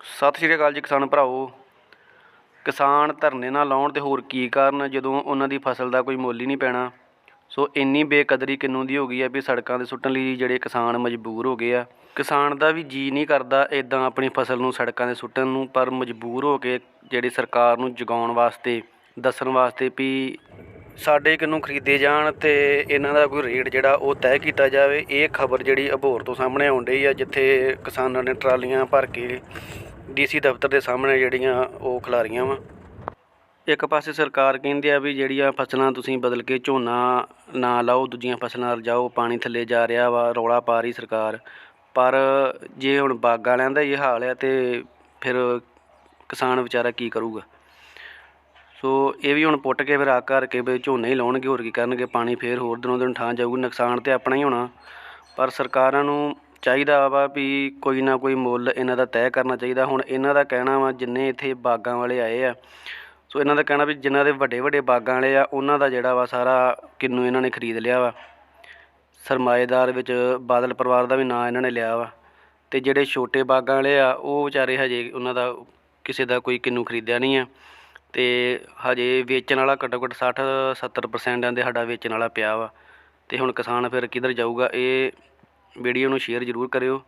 ਸਤਿ ਸ਼੍ਰੀ ਅਕਾਲ ਜੀ ਕਿਸਾਨ ਭਰਾਓ ਕਿਸਾਨ ਧਰਨੇ ਨਾ ਲਾਉਣ ਤੇ ਹੋਰ ਕੀ ਕਾਰਨ ਜਦੋਂ ਉਹਨਾਂ ਦੀ ਫਸਲ ਦਾ ਕੋਈ ਮੁੱਲ ਹੀ ਨਹੀਂ ਪੈਣਾ। ਸੋ ਇੰਨੀ ਬੇਕਦਰੀ ਕਿੰਨੂ ਦੀ ਹੋ ਗਈ ਆ ਵੀ ਸੜਕਾਂ ਤੇ ਸੁੱਟਣ ਲਈ ਜਿਹੜੇ ਕਿਸਾਨ ਮਜਬੂਰ ਹੋ ਗਏ ਆ। ਕਿਸਾਨ ਦਾ ਵੀ ਜੀ ਨਹੀਂ ਕਰਦਾ ਇਦਾਂ ਆਪਣੀ ਫਸਲ ਨੂੰ ਸੜਕਾਂ ਤੇ ਸੁੱਟਣ ਨੂੰ, ਪਰ ਮਜਬੂਰ ਹੋ ਕੇ ਜਿਹੜੀ ਸਰਕਾਰ ਨੂੰ ਜਗਾਉਣ ਵਾਸਤੇ, ਦੱਸਣ ਵਾਸਤੇ ਵੀ ਸਾਡੇ ਕਿੰਨੂ ਖਰੀਦੇ ਜਾਣ ਤੇ ਇਹਨਾਂ ਦਾ ਕੋਈ ਰੇਟ ਜਿਹੜਾ ਉਹ ਤੈਅ ਕੀਤਾ ਜਾਵੇ। ਇਹ ਖਬਰ ਜਿਹੜੀ ਅਬੋਰ ਤੋਂ ਸਾਹਮਣੇ ਆਉਣ ਡਈ ਆ, ਜਿੱਥੇ ਕਿਸਾਨਾਂ ਨੇ ਟਰਾਲੀਆਂ ਭਰ ਕੇ ਡੀਸੀ ਦਫ਼ਤਰ ਦੇ ਸਾਹਮਣੇ ਜਿਹੜੀਆਂ ਉਹ ਖਿਲਾਰੀਆਂ ਵਾ। ਇੱਕ ਪਾਸੇ ਸਰਕਾਰ ਕਹਿੰਦੀ ਆ ਵੀ ਜਿਹੜੀਆਂ ਫਸਲਾਂ ਤੁਸੀਂ ਬਦਲ ਕੇ ਝੋਨਾ ਨਾ ਲਾਓ, ਦੂਜੀਆਂ ਫਸਲਾਂ ਵੱਲ ਪਾਣੀ ਥੱਲੇ ਜਾ ਰਿਹਾ ਵਾ, ਰੌਲਾ ਪਾ ਰਹੀ ਸਰਕਾਰ। ਪਰ ਜੇ ਹੁਣ ਬਾਗਾਂ ਵਾਲਿਆਂ ਦਾ ਇਹ ਹਾਲ ਆ ਤੇ ਫਿਰ ਕਿਸਾਨ ਵਿਚਾਰਾ ਕੀ ਕਰੂਗਾ? ਸੋ ਇਹ ਵੀ ਹੁਣ ਪੁੱਟ ਕੇ ਫਿਰ ਆ ਕਰਕੇ ਵੀ ਝੋਨੇ ਹੀ ਲਾਉਣਗੇ, ਹੋਰ ਕੀ ਕਰਨਗੇ? ਪਾਣੀ ਫੇਰ ਹੋਰ ਦਿਨੋਂ ਦਿਨ ਠਾਂ ਜਾਊਗੀ, ਨੁਕਸਾਨ ਤੇ ਆਪਣਾ ਹੀ ਹੋਣਾ। ਪਰ ਸਰਕਾਰਾਂ ਨੂੰ ਚਾਹੀਦਾ ਵਾ ਵੀ ਕੋਈ ਨਾ ਕੋਈ ਮੁੱਲ ਇਹਨਾਂ ਦਾ ਤੈਅ ਕਰਨਾ ਚਾਹੀਦਾ। ਹੁਣ ਇਹਨਾਂ ਦਾ ਕਹਿਣਾ ਵਾ ਜਿੰਨੇ ਇੱਥੇ ਬਾਗਾਂ ਵਾਲੇ ਆਏ ਆ, ਸੋ ਇਹਨਾਂ ਦਾ ਕਹਿਣਾ ਵੀ ਜਿਨ੍ਹਾਂ ਦੇ ਵੱਡੇ ਵੱਡੇ ਬਾਗਾਂ ਵਾਲੇ ਆ, ਉਹਨਾਂ ਦਾ ਜਿਹੜਾ ਵਾ ਸਾਰਾ ਕਿੰਨੂ ਇਹਨਾਂ ਨੇ ਖਰੀਦ ਲਿਆ ਵਾ। ਸਰਮਾਏਦਾਰ ਵਿੱਚ ਬਾਦਲ ਪਰਿਵਾਰ ਦਾ ਵੀ ਨਾਂ ਇਹਨਾਂ ਨੇ ਲਿਆ ਵਾ। ਤੇ ਜਿਹੜੇ ਛੋਟੇ ਬਾਗਾਂ ਵਾਲੇ ਆ, ਉਹ ਵਿਚਾਰੇ ਹਜੇ ਉਹਨਾਂ ਦਾ ਕਿਸੇ ਦਾ ਕੋਈ ਕਿੰਨੂ ਖਰੀਦਿਆ ਨਹੀਂ ਆ। ਤੇ ਹਜੇ ਵੇਚਣ ਵਾਲਾ ਘੱਟੋ ਘੱਟ 60 70% ਦੇ ਸਾਡਾ ਵੇਚਣ ਵਾਲਾ ਪਿਆ ਵਾ। ਤੇ ਹੁਣ ਕਿਸਾਨ ਫਿਰ ਕਿੱਧਰ ਜਾਊਗਾ, ਇਹ ਵੀਡੀਓ ਨੂੰ ਸ਼ੇਅਰ ਜ਼ਰੂਰ ਕਰਿਓ।